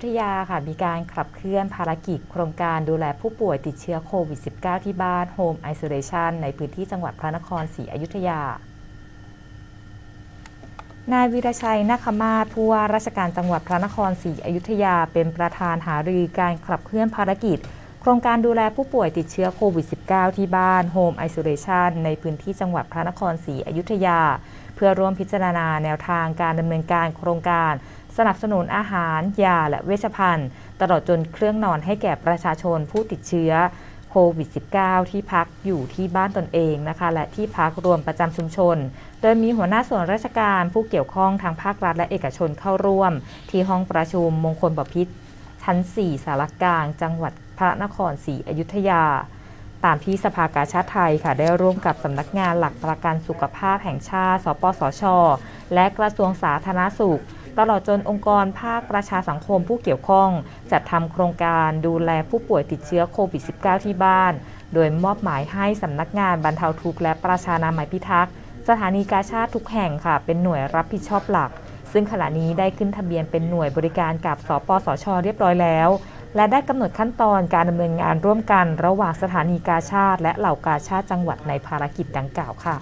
ยุธยาค่ะมีการขับเคลื่อนภารกิจโครงการดูแลผู้ป่วยติดเชื้อโควิด -19 ที่บ้าน Home Isolation ในพื้นที่จังหวัดพระนครศรีอยุธยานายวีรชัยนาคมาศผู้ว่าราชการจังหวัดพระนครศรีอยุธยาเป็นประธานหารือการขับเคลื่อนภารกิจ โครงการดูแลผู้ป่วยติดเชื้อโควิด -19 ที่บ้าน Home Isolation ในพื้นที่จังหวัดพระนครศรีอยุธยา เพื่อร่วมพิจารณาแนวทางการดำเนินการโครงการ สนับสนุนอาหาร ยา และเวชภัณฑ์ ตลอดจนเครื่องนอนให้แก่ประชาชนผู้ติดเชื้อโควิด -19 ที่พักอยู่ที่บ้านตนเองนะคะ และที่พักรวมประจำชุมชน โดยมีหัวหน้าส่วนราชการผู้เกี่ยวข้องทางภาครัฐและเอกชนเข้าร่วม ที่ห้องประชุมมงคลบพิตร ชั้น 4 สารกลาง จังหวัดพระนครศรีอยุธยา ตามที่สภากาชาติไทยค่ะ ได้ร่วมกับสำนักงานหลักประกันสุขภาพแห่งชาติ สปสช และกระทรวงสาธารณสุข ตลอดจนองค์กรภาคประชาสังคมผู้เกี่ยวข้อง จัดทำโครงการดูแลผู้ป่วยติดเชื้อโควิด -19 ที่บ้าน โดยมอบหมายให้สำนักงานบรรเทาทุกข์และประชานามัยพิทักษ์สถานีกาชาติทุกแห่งค่ะ เป็นหน่วยรับผิดชอบหลัก ซึ่งขณะนี้ได้ขึ้นทะเบียนเป็นหน่วยบริการกับสปสช เรียบร้อยแล้ว และได้กำหนดขั้นตอนการดำเนินงานร่วมกัน ระหว่างสถานีกาชาติ และเหล่ากาชาติจังหวัดในภารกิจดังกล่าวค่ะ